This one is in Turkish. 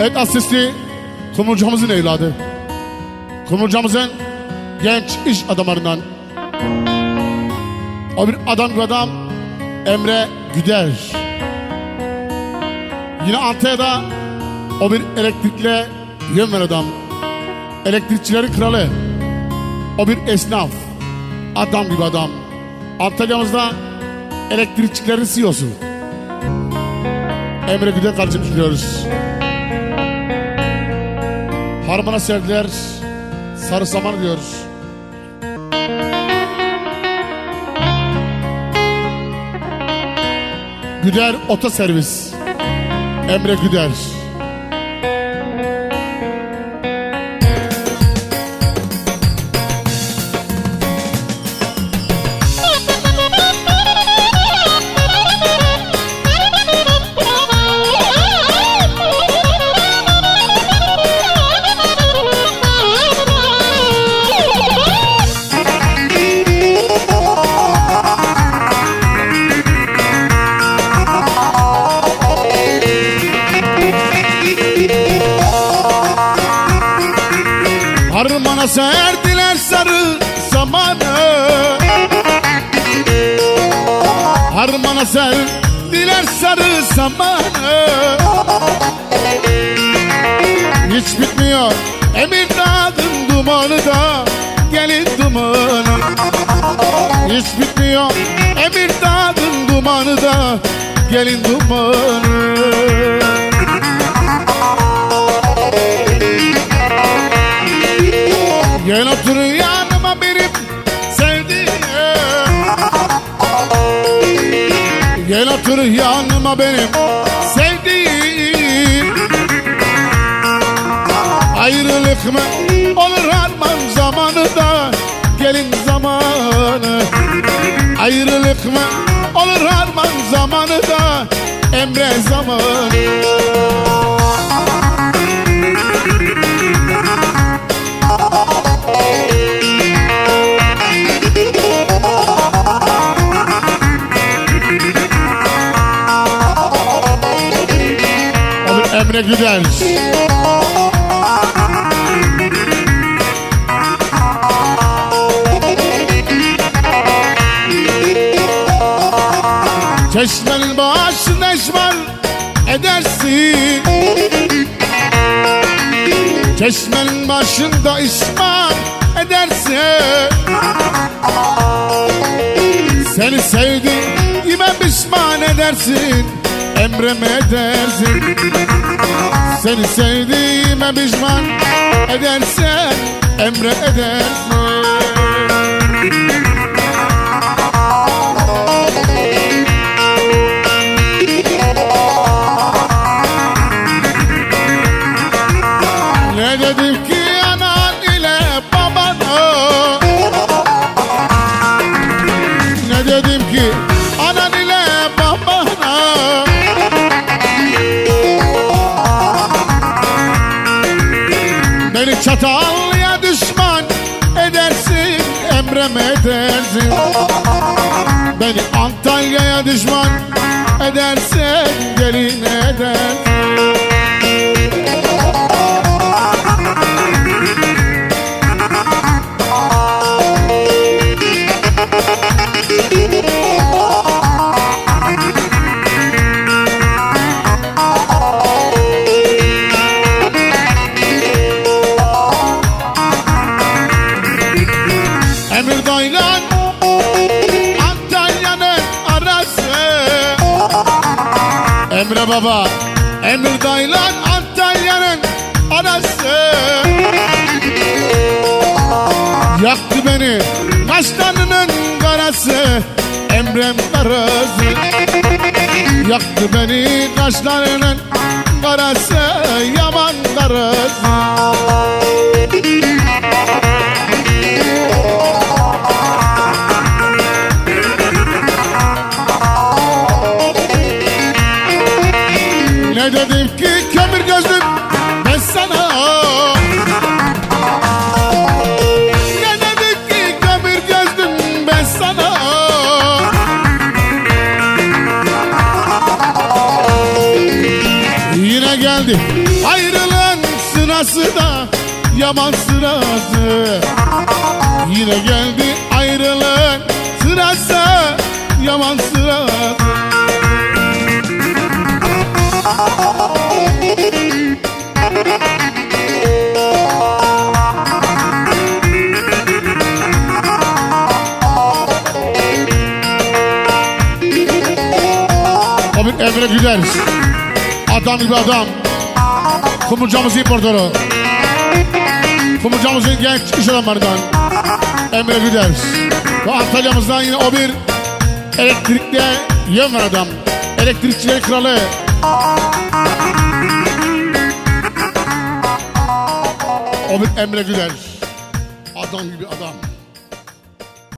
Et asistli kumrucamızın evladı. Kumrucamızın genç iş adamlarından. O bir adam bir adam Emre Güder. Yine Antalya'da o bir elektrikle yön veren adam. Elektrikçilerin kralı. O bir esnaf. Adam gibi adam. Antalya'mızda elektrikçilerin CEO'su. Emre Güder kardeşimiz biliyoruz. Harmana sevdiler. Sarı saman diyoruz. Güder Otoservis. Emre Güder. Harmana serdiler sarı samanı Harmana serdiler sarı samanı Hiç bitmiyor Emir Dağı'nın dumanı da Gelin dumanı. Hiç bitmiyor Emir Dağı'nın dumanı da Gelin dumanı Gel otur yanıma benim sevdiğim. Ayrılık mı olur harman zamanı da Gelin zamanı? Ayrılık mı olur harman zamanı da Emre zamanı Emre Güder. Çeşmenin başında işmal edersin. Çeşmenin başında işmal edersin. Seni sevdiğime pişman edersin Emrem edersin. Seni sevdiğime pişman edersen Emre edersin çatallıya düşman edersin Emrem edersin Beni Antalya'ya düşman edersen gelin Emre Baba Emir Daylan Antalya'nın arası Yaktı beni kaşlarının karası Emrem karası Yaktı beni kaşlarının karası Yaman karası Geldi ayrı da yaman sırası Yine geldi ayrılık sırası Yaman sırası O bir Emre Güler. Adam gibi adam. Kumurcamızın importörü. Kumurcamızın genç iş adamlarından. Emre Güler. Ve Antalya'mızdan yine o bir elektrikli yön veren adam. Elektrikçilerin kralı. O bir Emre Güler. Adam gibi adam.